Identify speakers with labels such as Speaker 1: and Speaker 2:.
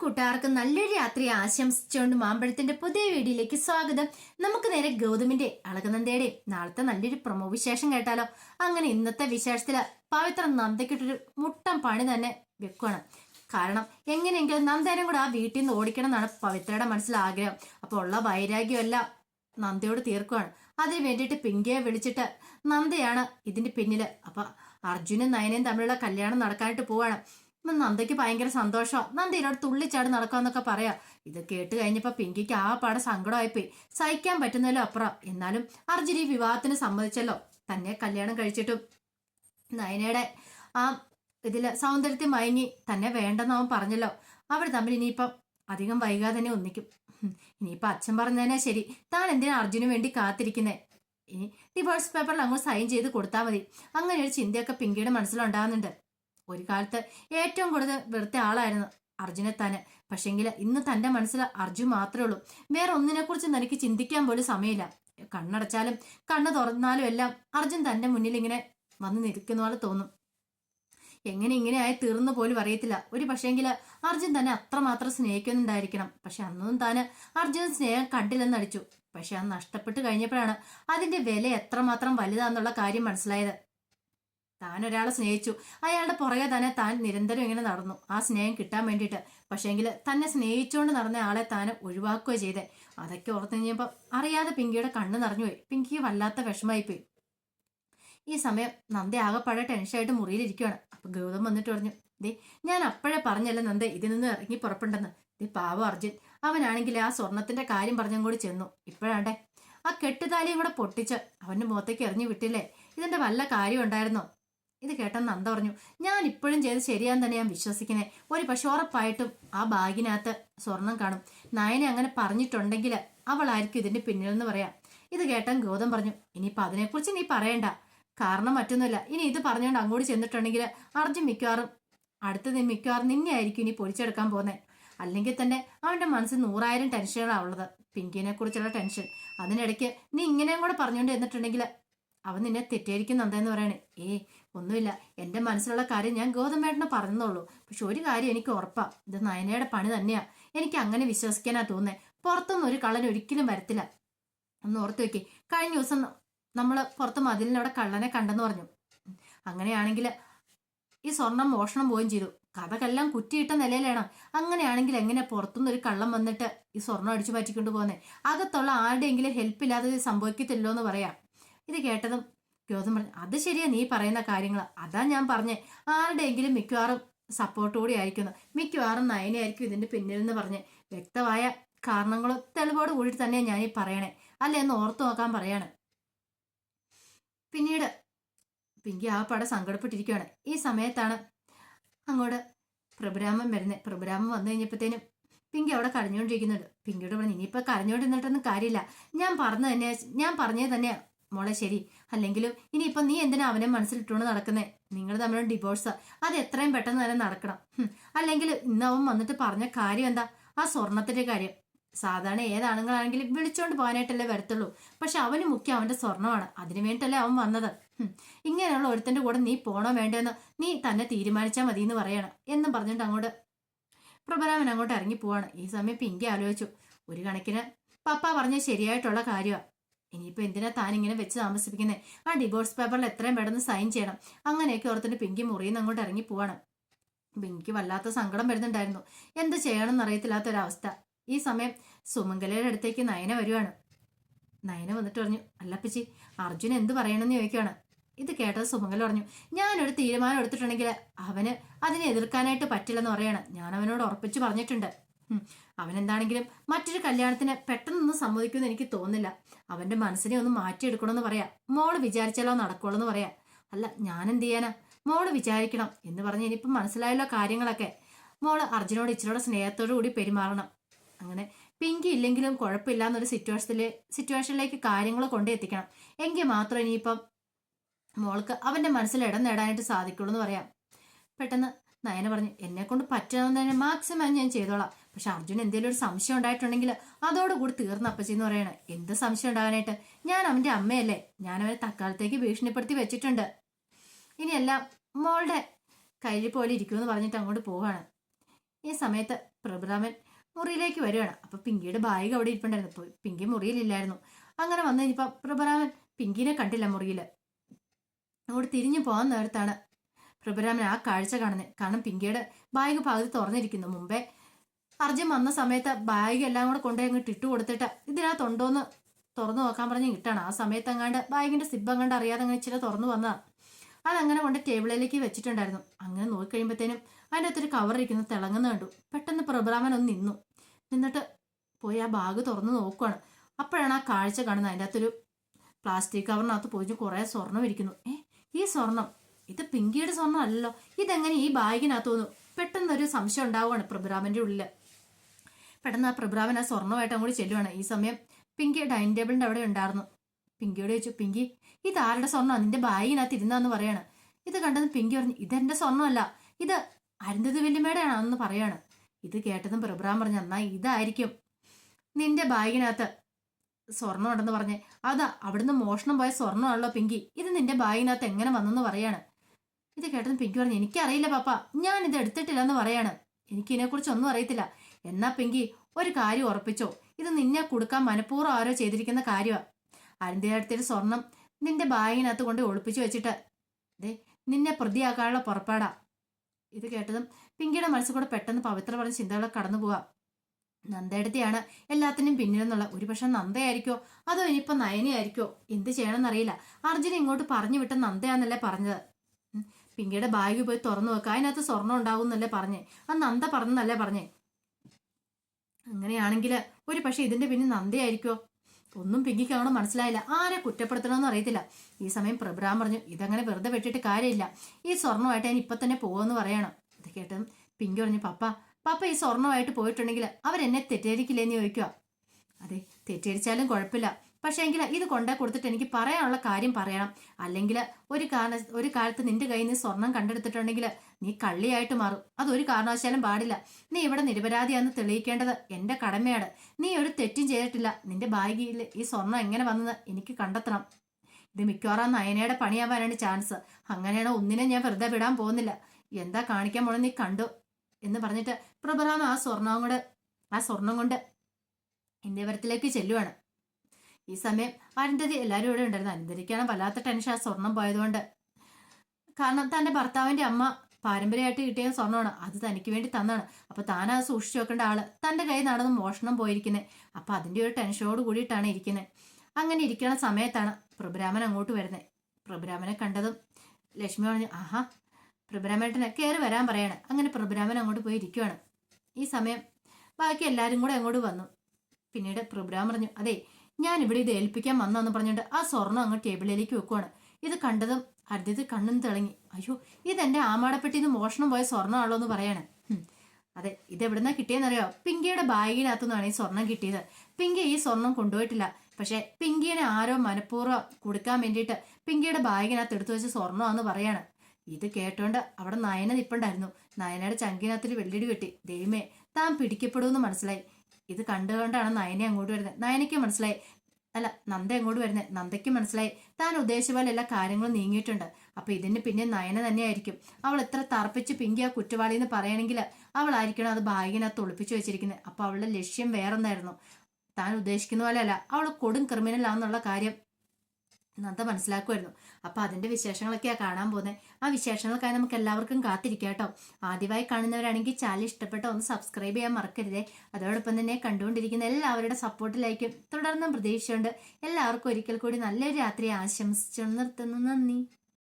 Speaker 1: കൂട്ടുകാർക്ക് നല്ലൊരു രാത്രി ആശംസിച്ചുകൊണ്ട് മാമ്പഴത്തിന്റെ പുതിയ വീഡിയോയിലേക്ക് സ്വാഗതം. നമുക്ക് നേരെ ഗൗതമിന്റെ അളകനന്ദയുടെ നാളത്തെ നല്ലൊരു പ്രമോ വിശേഷം കേട്ടാലോ? അങ്ങനെ ഇന്നത്തെ വിശേഷത്തിൽ പവിത്ര നന്ദയ്ക്കിട്ടൊരു മുട്ടം പണി തന്നെ വെക്കുകയാണ് കാരണം എങ്ങനെയെങ്കിലും നന്ദേനും കൂടെ ആ വീട്ടിൽ നിന്ന് ഓടിക്കണം എന്നാണ് പവിത്രയുടെ മനസ്സിൽ ആഗ്രഹം. അപ്പോൾ ഉള്ള വൈരാഗ്യമല്ല നന്ദയോട് തീർക്കുവാണ്. അതിന് വേണ്ടിയിട്ട് പിങ്കിയെ വിളിച്ചിട്ട് നന്ദയാണ് ഇതിന്റെ പിന്നിൽ. അപ്പൊ അർജുനും നയനയും തമ്മിലുള്ള കല്യാണം നടക്കാനായിട്ട് പോവാണ്. നന്ദയ്ക്ക് ഭയങ്കര സന്തോഷം. നന്ദ ഇതിനോട് തുള്ളിച്ചാട് നടക്കാന്നൊക്കെ പറയാ. ഇത് കേട്ട് കഴിഞ്ഞപ്പോ പിങ്കിക്ക് ആ പാടെ സങ്കടമായിപ്പോയി. സഹിക്കാൻ പറ്റുന്നതിലും അപ്പുറം. എന്നാലും അർജുൻ ഈ വിവാഹത്തിന് സമ്മതിച്ചല്ലോ. തന്നെ കല്യാണം കഴിച്ചിട്ടും. നയനയുടെ ആ ഇതിൽ സൗന്ദര്യത്തിൽ മയങ്ങി തന്നെ വേണ്ടെന്ന് അവൻ പറഞ്ഞല്ലോ. അവർ തമ്മിൽ ഇനിയിപ്പം അധികം വൈകാതെ തന്നെ ഒന്നിക്കും. ഇനിയിപ്പൊ അച്ഛൻ പറഞ്ഞതന്നെ ശരി. താൻ എന്തിനാ അർജുനു വേണ്ടി കാത്തിരിക്കുന്നേ? ഇനി ഡിവോഴ്സ് പേപ്പറിൽ അങ്ങ് സൈൻ ചെയ്ത് കൊടുത്താൽ മതി. അങ്ങനെ ഒരു ചിന്തയൊക്കെ പിങ്കിയുടെ മനസ്സിലുണ്ടാകുന്നുണ്ട്. ഒരു കാലത്ത് ഏറ്റവും കൂടുതൽ വെറുത്ത ആളായിരുന്നു അർജുനെ താന് പക്ഷെങ്കിൽ ഇന്ന് തന്റെ മനസ്സിൽ അർജുൻ മാത്രമേ ഉള്ളൂ. വേറെ ഒന്നിനെ കുറിച്ച് തനിക്ക് ചിന്തിക്കാൻ പോലും സമയമില്ല. കണ്ണടച്ചാലും കണ്ണ് തുറന്നാലും എല്ലാം അർജുൻ തന്റെ മുന്നിൽ ഇങ്ങനെ വന്ന് നിൽക്കുന്ന പോലെ തോന്നും. എങ്ങനെ ഇങ്ങനെയായി തീർന്നു പോലും അറിയത്തില്ല. ഒരു പക്ഷേങ്കിൽ അർജുൻ തന്നെ അത്രമാത്രം സ്നേഹിക്കുന്നുണ്ടായിരിക്കണം. പക്ഷെ അന്നും താന് അർജുൻ സ്നേഹം കണ്ടില്ലെന്ന് അടിച്ചു പക്ഷെ അത് നഷ്ടപ്പെട്ട് കഴിഞ്ഞപ്പോഴാണ് അതിന്റെ വില എത്രമാത്രം വലുതാന്നുള്ള കാര്യം മനസ്സിലായത്. താൻ ഒരാളെ സ്നേഹിച്ചു. അയാളുടെ പുറകെ തന്നെ താൻ നിരന്തരം ഇങ്ങനെ നടന്നു. ആ സ്നേഹം കിട്ടാൻ വേണ്ടിയിട്ട്. പക്ഷേങ്കിൽ തന്നെ സ്നേഹിച്ചുകൊണ്ട് നടന്ന ആളെ താൻ ഒഴിവാക്കുക ചെയ്തേ. അതൊക്കെ ഓർത്ത് കഴിഞ്ഞപ്പോൾ അറിയാതെ പിങ്കിയുടെ കണ്ണ് നിറഞ്ഞുപോയി പിങ്കി വല്ലാത്ത വിഷമായിപ്പോയി ഈ സമയം നന്ദ ആകെപ്പാടെ ടെൻഷനായിട്ട് മുറിയിലിരിക്കുകയാണ് അപ്പൊ ഗൗതം വന്നിട്ട് പറഞ്ഞു ദേ ഞാൻ അപ്പോഴേ പറഞ്ഞല്ലോ നന്ദ ഇതിൽ നിന്ന് ഇറങ്ങി പുറപ്പെണ്ടെന്ന്. ദേ പാവം അർജുൻ. അവനാണെങ്കിൽ ആ സ്വർണത്തിന്റെ കാര്യം പറഞ്ഞും കൂടി ചെന്നു. ഇപ്പോഴാണ്ടേ. ആ കെട്ടുതാലിയും കൂടെ പൊട്ടിച്ച് അവന്റെ മുഖത്തേക്ക് എറിഞ്ഞു വിട്ടില്ലേ? ഇതിന്റെ വല്ല കാര്യം ഉണ്ടായിരുന്നോ? ഇത് കേട്ടെന്ന് നന്ദ പറഞ്ഞു ഞാൻ ഇപ്പോഴും ചെയ്ത് ശരിയാന്ന് തന്നെ ഞാൻ വിശ്വസിക്കുന്നേ. ഒരു പക്ഷെ ഉറപ്പായിട്ടും ആ ബാഗിനകത്ത് സ്വർണം കാണും. നയനെ അങ്ങനെ പറഞ്ഞിട്ടുണ്ടെങ്കിൽ അവളായിരിക്കും ഇതിന്റെ പിന്നിലെന്ന് പറയാം. ഇത് കേട്ടൻ ഗൗതം പറഞ്ഞു ഇനിയിപ്പൊ അതിനെക്കുറിച്ച് നീ പറയണ്ട. കാരണം മറ്റൊന്നുമില്ല. ഇനി ഇത് പറഞ്ഞുകൊണ്ട് അങ്ങോട്ട് ചെന്നിട്ടുണ്ടെങ്കിൽ അർജുൻ മിക്കവാറും അടുത്തത് മിക്കവാറും നിന്നെ ആയിരിക്കും ഇനി പൊളിച്ചെടുക്കാൻ പോകുന്നത് അല്ലെങ്കിൽ തന്നെ അവന്റെ മനസ്സിൽ നൂറായിരം ടെൻഷനുകളാണ് ഉള്ളത്. പിങ്കിനെ കുറിച്ചുള്ള ടെൻഷൻ അതിനിടയ്ക്ക് നീ ഇങ്ങനെയും കൂടെ പറഞ്ഞുകൊണ്ട് എന്നിട്ടുണ്ടെങ്കിൽ അവൻ നിന്നെ തെറ്റിദ്ധരിക്കുന്നുണ്ടെന്ന് പറയണേ? ഏ ഒന്നുമില്ല. എന്റെ മനസ്സിലുള്ള കാര്യം ഞാൻ ഗോതമേട്ടനെ പറഞ്ഞതുള്ളൂ പക്ഷെ ഒരു കാര്യം എനിക്ക് ഉറപ്പാ. ഇത് നയനയുടെ പണി തന്നെയാ. എനിക്ക് അങ്ങനെ വിശ്വസിക്കാനാ തോന്നേ പുറത്തൊന്നും ഒരു കള്ളൻ ഒരിക്കലും വരത്തില്ല. ഒന്ന് ഓർത്ത് വെക്കേ. കഴിഞ്ഞ ദിവസം നമ്മൾ പുറത്ത് മതിലിനവിടെ കള്ളനെ കണ്ടെന്ന് പറഞ്ഞു. അങ്ങനെയാണെങ്കിൽ ഈ സ്വർണം മോഷണം പോവുകയും ചെയ്തു. കഥക്കെല്ലാം കുറ്റിയിട്ട നിലയിലാണ്. അങ്ങനെയാണെങ്കിൽ എങ്ങനെ പുറത്തുനിന്ന് ഒരു കള്ളം വന്നിട്ട് ഈ സ്വർണം അടിച്ചു മാറ്റിക്കൊണ്ട് പോകുന്നേ അകത്തുള്ള ആരുടെയെങ്കിലും ഹെൽപ്പ് ഇല്ലാതെ സംഭവിക്കത്തില്ലോ എന്ന് പറയാം. ഇത് കേട്ടതും ഗൗതം പറഞ്ഞു അത് ശരിയാ നീ പറയുന്ന കാര്യങ്ങൾ അതാ ഞാൻ പറഞ്ഞേ. ആരുടെയെങ്കിലും മിക്കവാറും സപ്പോർട്ടോടെ ആയിരിക്കുന്നു. മിക്കവാറും നയനയായിരിക്കും ഇതിന്റെ പിന്നിൽ നിന്ന് പറഞ്ഞ് വ്യക്തമായ കാരണങ്ങളോ തെളിവോട് കൂടി തന്നെ ഞാൻ ഈ പറയണേ. അല്ല എന്ന് ഓർത്തു നോക്കാൻ പറയാണ്. പിന്നീട് പിങ്കി ആ പടം സങ്കടപ്പെട്ടിരിക്കുകയാണ് ഈ സമയത്താണ് അങ്ങോട്ട് പ്രഭുരാമൻ വരുന്നത് പ്രഭുരാമൻ വന്നു കഴിഞ്ഞപ്പോഴത്തേനും പിങ്കി അവിടെ കരഞ്ഞുകൊണ്ടിരിക്കുന്നുണ്ട്. പിങ്കിയോട് പറഞ്ഞു ഇനിയിപ്പോൾ കരഞ്ഞുകൊണ്ടിരുന്നിട്ടൊന്നും കാര്യമില്ല. ഞാൻ പറഞ്ഞു തന്നെ ഞാൻ പറഞ്ഞത് തന്നെയാ. മോളെ ശരി. അല്ലെങ്കിലും ഇനിയിപ്പം നീ എന്തിനാ അവനെ മനസ്സിലിട്ടുകൊണ്ട് നടക്കുന്നേ? നിങ്ങൾ തമ്മിലുള്ള ഡിവോഴ്സ് അത് എത്രയും പെട്ടെന്ന് തന്നെ നടക്കണം. അല്ലെങ്കിൽ ഇന്ന് അവൻ വന്നിട്ട് പറഞ്ഞ കാര്യം എന്താ? ആ സ്വർണത്തിന്റെ കാര്യം. സാധാരണ ഏതാണുങ്ങളാണെങ്കിലും വിളിച്ചോണ്ട് പോകാനായിട്ടല്ലേ വരത്തുള്ളൂ. പക്ഷെ അവന് മുഖ്യം അവന്റെ സ്വർണമാണ്. അതിനു വേണ്ടിയിട്ടല്ലേ അവൻ വന്നത്. ഇങ്ങനെയുള്ള ഒരുത്തന്റെ കൂടെ നീ പോണോ വേണ്ടെന്ന് നീ തന്നെ തീരുമാനിച്ചാൽ മതി എന്ന് പറയണം. എന്നും പറഞ്ഞിട്ട് അങ്ങോട്ട് പ്രഭരാമൻ അങ്ങോട്ട് ഇറങ്ങി പോവാണ്. ഈ സമയം പിങ്കി ആലോചിച്ചു. ഒരു കണക്കിന് പപ്പ പറഞ്ഞ ശരിയായിട്ടുള്ള കാര്യമാണ് ഇനിയിപ്പോ എന്തിനാ താൻ ഇങ്ങനെ വെച്ച് താമസിപ്പിക്കുന്നത് ആ ഡിവോഴ്സ് പേപ്പറിൽ എത്രയും പെട്ടെന്ന് സൈൻ ചെയ്യണം. അങ്ങനെയൊക്കെ ഓർത്തിട്ട് പിങ്കി മുറിയിൽ നിന്ന് അങ്ങോട്ട് ഇറങ്ങി പോവാണ്. പിങ്കിക്ക് വല്ലാത്ത സങ്കടം വരുന്നുണ്ടായിരുന്നു. എന്ത് ചെയ്യണമെന്ന് അറിയത്തില്ലാത്തൊരവസ്ഥ. ഈ സമയം സുമംഗലയുടെ അടുത്തേക്ക് നയന വരുവാണ്. നയന വന്നിട്ട് പറഞ്ഞു അല്ലപ്പച്ചി അർജുൻ എന്ത് പറയണമെന്ന് ചോദിക്കുകയാണ് ഇത് കേട്ടത് സുമംഗല പറഞ്ഞു ഞാനൊരു തീരുമാനം എടുത്തിട്ടുണ്ടെങ്കിൽ അവന് അതിനെ എതിർക്കാനായിട്ട് പറ്റില്ലെന്ന് പറയാണ്. ഞാൻ അവനോട് ഉറപ്പിച്ചു പറഞ്ഞിട്ടുണ്ട്. അവനെന്താണെങ്കിലും മറ്റൊരു കല്യാണത്തിന് പെട്ടെന്നൊന്നും സമ്മതിക്കുമെന്ന് എനിക്ക് തോന്നില്ല അവന്റെ മനസ്സിനെ ഒന്ന് മാറ്റിയെടുക്കണമെന്ന് പറയാം. മോൾ വിചാരിച്ചാലോ നടക്കുള്ളൂ പറയാം. അല്ല ഞാൻ എന്ത് ചെയ്യാനാ? മോൾ വിചാരിക്കണം എന്ന് പറഞ്ഞ് ഇനിയിപ്പം മനസ്സിലായല്ലോ കാര്യങ്ങളൊക്കെ. മോൾ അർജുനോട് ഇച്ചിരിയുടെ സ്നേഹത്തോടു കൂടി പെരുമാറണം. അങ്ങനെ പിങ്കി ഇല്ലെങ്കിലും കുഴപ്പമില്ല എന്നൊരു സിറ്റുവേഷനിലെ സിറ്റുവേഷനിലേക്ക് കാര്യങ്ങൾ കൊണ്ടെത്തിക്കണം എങ്കിൽ മാത്രം ഇനിയിപ്പം മോൾക്ക് അവന്റെ മനസ്സിൽ ഇടം നേടാനായിട്ട് സാധിക്കുള്ളൂ എന്ന് പറയാം. പെട്ടെന്ന് നയന പറഞ്ഞു എന്നെ കൊണ്ട് പറ്റാവുന്നതിന് മാക്സിമം ഞാൻ ചെയ്തോളാം. പക്ഷെ അർജുൻ എന്തെങ്കിലും ഒരു സംശയം ഉണ്ടായിട്ടുണ്ടെങ്കിൽ അതോടുകൂടി തീർന്ന അപ്പച്ചി എന്ന് പറയണേ. എന്ത് സംശയം ഉണ്ടാകാനായിട്ട്? ഞാൻ അവന്റെ അമ്മയല്ലേ. ഞാൻ അവനെ തക്കാലത്തേക്ക് ഭീഷണിപ്പെടുത്തി വെച്ചിട്ടുണ്ട്. ഇനിയെല്ലാം മോളുടെ കയ്യിൽ പോലെ ഇരിക്കുമെന്ന് പറഞ്ഞിട്ട് അങ്ങോട്ട് പോവാണ്. ഈ സമയത്ത് പ്രഭുരാമൻ മുറിയിലേക്ക് വരികയാണ് അപ്പൊ പിങ്കിയുടെ ബാഗ് അവിടെ ഇരിപ്പുണ്ടായിരുന്നു. പിങ്കി മുറിയിലില്ലായിരുന്നു. അങ്ങനെ വന്നു കഴിഞ്ഞപ്പോ പ്രഭുരാമൻ പിങ്കിനെ കണ്ടില്ല മുറിയിൽ അങ്ങോട്ട് തിരിഞ്ഞു പോകാൻ നേരത്താണ് പ്രഭുരാമൻ ആ കാഴ്ച കാണുന്നത് കാരണം പിങ്കിയുടെ ബാഗ് പകുതി തുറന്നിരിക്കുന്നു. മുമ്പേ അർജുൻ വന്ന സമയത്ത് ബാഗ് എല്ലാം കൂടെ കൊണ്ടുപോയി അങ്ങോട്ട് ഇട്ട് കൊടുത്തിട്ട് ഇതിനകത്തുണ്ടോന്ന് തുറന്നു നോക്കാൻ പറഞ്ഞ് കിട്ടണം ആ സമയത്ത് അങ്ങാണ്ട് ബാഗിന്റെ സിബ് അങ്ങാണ്ട് അറിയാതെ അങ്ങനെ ഇച്ചിരി തുറന്നു വന്നതാ. അതങ്ങനെ കൊണ്ട് ടേബിളിലേക്ക് വെച്ചിട്ടുണ്ടായിരുന്നു. അങ്ങനെ നോക്കിക്കഴിയുമ്പോഴത്തേനും അതിന്റെ അകത്തൊരു കവർ ഇരിക്കുന്നു. തിളങ്ങുന്ന കണ്ടു. പെട്ടെന്ന് പ്രഭ്രാമൻ ഒന്ന് നിന്നു. നിന്നിട്ട് പോയി ആ ബാഗ് തുറന്ന് നോക്കുവാണ്. അപ്പോഴാണ് ആ കാഴ്ച കാണുന്നത്. അതിന്റെ അകത്തൊരു പ്ലാസ്റ്റിക് കവറിനകത്ത് പോയി കുറേ സ്വർണം ഇരിക്കുന്നു. ഏ ഈ സ്വർണം ഇത് പിങ്കിയുടെ സ്വർണം അല്ലല്ലോ. ഇതെങ്ങനെ ഈ ബാഗിനകത്ത് തോന്നുന്നു പെട്ടെന്നൊരു സംശയം ഉണ്ടാവുകയാണ് പ്രഭ്രാമന്റെ ഉള്ളിൽ പെട്ടെന്ന് ആ പ്രഭ്രാവൻ ആ സ്വർണമായിട്ട് അങ്ങോട്ട് ചെല്ലുവാണ്. ഈ സമയം പിങ്കി ഡൈനിങ് ടേബിളിന്റെ അവിടെ ഉണ്ടായിരുന്നു. പിങ്കിയോട് ചോദിച്ചു പിങ്കി ഇത് ആരുടെ സ്വർണം നിന്റെ ബാഗിനകത്ത് ഇരുന്നാന്ന് പറയാണ്. ഇത് കണ്ടത് പിങ്കി പറഞ്ഞു ഇതെന്റെ സ്വർണമല്ല ഇത് അരുന്ധതി വല്യമ്മയുടെ ആണെന്ന് പറയാണ്. ഇത് കേട്ടതും പ്രഭ്രാൻ പറഞ്ഞു എന്നാ ഇതായിരിക്കും നിന്റെ ബാഗിനകത്ത് സ്വർണം ഉണ്ടെന്ന് പറഞ്ഞ്. അതാ അവിടുന്ന് മോഷണം പോയ സ്വർണമാണല്ലോ പിങ്കി ഇത് നിന്റെ ബാഗിനകത്ത് എങ്ങനെ വന്നെന്ന് പറയാണ്. ഇത് കേട്ടതും പിങ്കി പറഞ്ഞു എനിക്കറിയില്ല പാപ്പ ഞാൻ ഇത് എടുത്തിട്ടില്ല എന്ന് പറയാണ്. എനിക്ക് ഇതിനെക്കുറിച്ച് ഒന്നും അറിയത്തില്ല. എന്നാ പെങ്കി ഒരു കാര്യം ഉറപ്പിച്ചോ? ഇത് നിന്നെ കൊടുക്കാൻ മനഃപൂർവം ആരോ ചെയ്തിരിക്കുന്ന കാര്യമാ അരുന്തിയടുത്തൊരു സ്വർണം നിന്റെ ബാഗിനകത്ത് കൊണ്ട് ഒളിപ്പിച്ചു വെച്ചിട്ട് ദേ നിന്നെ പ്രതിയാക്കാനുള്ള പുറപ്പാടാ. ഇത് കേട്ടതും പിങ്കിയുടെ മനസ്സിൽ കൂടെ പെട്ടെന്ന് പവിത്ര പറഞ്ഞ ചിന്തകളെ കടന്നു പോവാ. നന്ദയെടുത്തിയാണ് എല്ലാത്തിനും പിന്നിലെന്നുള്ള. ഒരുപക്ഷെ നന്ദയായിരിക്കോ? അതോ ഇനിയിപ്പോ നയനയായിരിക്കോ? എന്ത് ചെയ്യണമെന്നറിയില്ല. അർജുന ഇങ്ങോട്ട് പറഞ്ഞു വിട്ട നന്ദയാന്നല്ലേ പറഞ്ഞത്. പിങ്കിയുടെ ബാഗ് പോയി തുറന്നു വെക്കുക അതിനകത്ത് സ്വർണം ഉണ്ടാവും എന്നല്ലേ പറഞ്ഞേ. അത് നന്ദ പറഞ്ഞെന്നല്ലേ പറഞ്ഞേ. അങ്ങനെയാണെങ്കിൽ ഒരു പക്ഷെ ഇതിന്റെ പിന്നിൽ നന്ദയായിരിക്കോ ഒന്നും പിങ്കിക്ക് അങ്ങോട്ട് മനസ്സിലായില്ല. ആരെ കുറ്റപ്പെടുത്തണമെന്ന് അറിയത്തില്ല. ഈ സമയം പ്രഭ്രാം പറഞ്ഞു ഇതങ്ങനെ വെറുതെ വെട്ടിട്ട് കാര്യമില്ല. ഈ സ്വർണമായിട്ട് ഞാൻ ഇപ്പൊ തന്നെ പോകുമെന്ന് പറയണം. ഇത് കേട്ടതും പിങ്കി പറഞ്ഞു പപ്പ പപ്പ ഈ സ്വർണമായിട്ട് പോയിട്ടുണ്ടെങ്കിൽ അവരെന്നെ തെറ്റിദ്ധരിക്കില്ലെന്ന് ചോദിക്കുക അതെ തെറ്റിദ്ധരിച്ചാലും കുഴപ്പമില്ല. പക്ഷേ എങ്കിൽ ഇത് കൊണ്ടേ കൊടുത്തിട്ട് എനിക്ക് പറയാനുള്ള കാര്യം പറയണം. അല്ലെങ്കിൽ ഒരു കാരണ ഒരു കാലത്ത് നിന്റെ കയ്യിൽ നിന്ന് സ്വർണം കണ്ടെടുത്തിട്ടുണ്ടെങ്കിൽ നീ കള്ളിയായിട്ട് മാറും. അതൊരു കാരണവശാലും പാടില്ല. നീ ഇവിടെ നിരപരാധിയാണെന്ന് തെളിയിക്കേണ്ടത് എന്റെ കടമയാണ്. നീ ഒരു തെറ്റും ചെയ്തിട്ടില്ല. നിന്റെ ഭാഗ്യയിൽ ഈ സ്വർണം എങ്ങനെ വന്നത് എനിക്ക് കണ്ടെത്തണം. ഇത് മിക്കവാറും നയനയുടെ പണിയാവാനാണ് ചാൻസ്. അങ്ങനെയാണോ ഒന്നിനെ ഞാൻ വെറുതെ വിടാൻ പോകുന്നില്ല. എന്താ കാണിക്കാൻ പോണെന്ന് നീ കണ്ടു എന്ന് പറഞ്ഞിട്ട് പ്രഭരാമ ആ സ്വർണം കൊണ്ട് ആ സ്വർണം കൊണ്ട് ഇന്ത്യവരത്തിലേക്ക് ചെല്ലുവാണ്. ഈ സമയം അരുന്ധതി എല്ലാവരും ഇവിടെ ഉണ്ടായിരുന്നു. അരുന്ധതിക്കാണ് വല്ലാത്ത ടെൻഷൻ ആ സ്വർണം പോയതുകൊണ്ട്. കാരണം തന്റെ ഭർത്താവിന്റെ അമ്മ പാരമ്പര്യമായിട്ട് കിട്ടിയ സ്വർണമാണ് അത് തനിക്ക് വേണ്ടി തന്നാണ് അപ്പൊ താൻ അത് സൂക്ഷിച്ചു വെക്കേണ്ട ആൾ. തന്റെ കയ്യിൽ നടന്ന് മോഷണം പോയിരിക്കുന്നത് അപ്പൊ അതിന്റെ ഒരു ടെൻഷനോട് കൂടിയിട്ടാണ് ഇരിക്കുന്നത് അങ്ങനെ ഇരിക്കുന്ന സമയത്താണ് പ്രഭുരാമൻ അങ്ങോട്ട് വരുന്നത് പ്രഭുരാമനെ കണ്ടതും ലക്ഷ്മി പറഞ്ഞു ആഹാ പ്രഭുരാമേട്ടനെ കയറി വരാൻ പറയാണ്. അങ്ങനെ പ്രഭുരാമൻ അങ്ങോട്ട് പോയി ഇരിക്കുവാണ്. ഈ സമയം ബാക്കി എല്ലാവരും കൂടെ അങ്ങോട്ട് വന്നു. പിന്നീട് പ്രഭുരാമൻ പറഞ്ഞു അതെ ഞാൻ ഇവിടെ ഇത് ഏൽപ്പിക്കാൻ വന്നെന്ന് പറഞ്ഞിട്ട് ആ സ്വർണം അങ്ങ് ടേബിളിലേക്ക് വെക്കുവാണ്. ഇത് കണ്ടതും അർജിത് കണ്ണും തിളങ്ങി. അയ്യോ ഇതെന്റെ ആമാടപ്പെട്ടിന്ന് മോഷണം പോയ സ്വർണമാണല്ലോ എന്ന് പറയാണ്. അതെ ഇത് എവിടുന്നാ കിട്ടിയെന്നറിയോ? പിങ്കിയുടെ ബാഗിനകത്തുനിന്നാണ് ഈ സ്വർണം കിട്ടിയത്. പിങ്കി ഈ സ്വർണം കൊണ്ടുപോയിട്ടില്ല. പക്ഷെ പിങ്കിയെ ആരോ മനഃപൂർവം കൊടുക്കാൻ വേണ്ടിയിട്ട് പിങ്കിയുടെ ബാഗിനകത്ത് എടുത്തു വെച്ച സ്വർണമാണെന്ന് പറയാണ്. ഇത് കേട്ടോണ്ട് അവിടെ നയന നിപ്പുണ്ടായിരുന്നു. നയനയുടെ ചങ്കിനകത്തിൽ വെള്ളിടി വെട്ടി ദൈവമേ താൻ പിടിക്കപ്പെടുമെന്ന് മനസ്സിലായി. ഇത് കണ്ടുകൊണ്ടാണ് നയനെ അങ്ങോട്ട് വരുന്നത്. നയനയ്ക്ക് മനസ്സിലായി. അല്ല നന്ദ അങ്ങോട്ട് വരുന്നത് നന്ദയ്ക്ക് മനസ്സിലായി. താൻ ഉദ്ദേശിച്ച പോലെ എല്ലാ കാര്യങ്ങളും നീങ്ങിയിട്ടുണ്ട്. അപ്പൊ ഇതിന് പിന്നെ നയന തന്നെയായിരിക്കും. അവൾ എത്ര തറപ്പിച്ച് പിങ്കി ആ കുറ്റവാളി എന്ന് പറയണമെങ്കിൽ അവളായിരിക്കണം അത് ഭാഗ്യനകത്ത് ഒളിപ്പിച്ചു വെച്ചിരിക്കുന്നത്. അപ്പൊ അവളുടെ ലക്ഷ്യം വേറൊന്നായിരുന്നു. താൻ ഉദ്ദേശിക്കുന്ന പോലെയല്ല അവൾ കൊടും ക്രിമിനൽ ആണെന്നുള്ള കാര്യം നന്ദ മനസ്സിലാക്കുമായിരുന്നു. അപ്പോൾ അതിന്റെ വിശേഷങ്ങളൊക്കെയാണ് കാണാൻ പോകുന്നത് ആ വിശേഷങ്ങൾക്കായി നമുക്ക് എല്ലാവർക്കും കാത്തിരിക്കാം കേട്ടോ. ആദ്യമായി കാണുന്നവരാണെങ്കിൽ ചാനൽ ഇഷ്ടപ്പെട്ട ഒന്ന് സബ്സ്ക്രൈബ് ചെയ്യാൻ മറക്കരുതേ. അതോടൊപ്പം തന്നെ കണ്ടുകൊണ്ടിരിക്കുന്ന എല്ലാവരുടെ സപ്പോർട്ടിലായിരിക്കും തുടർന്നും പ്രതീക്ഷയുണ്ട്. എല്ലാവർക്കും ഒരിക്കൽ കൂടി നല്ലൊരു രാത്രി ആശംസിച്ചു നിർത്തുന്നു. നന്ദി.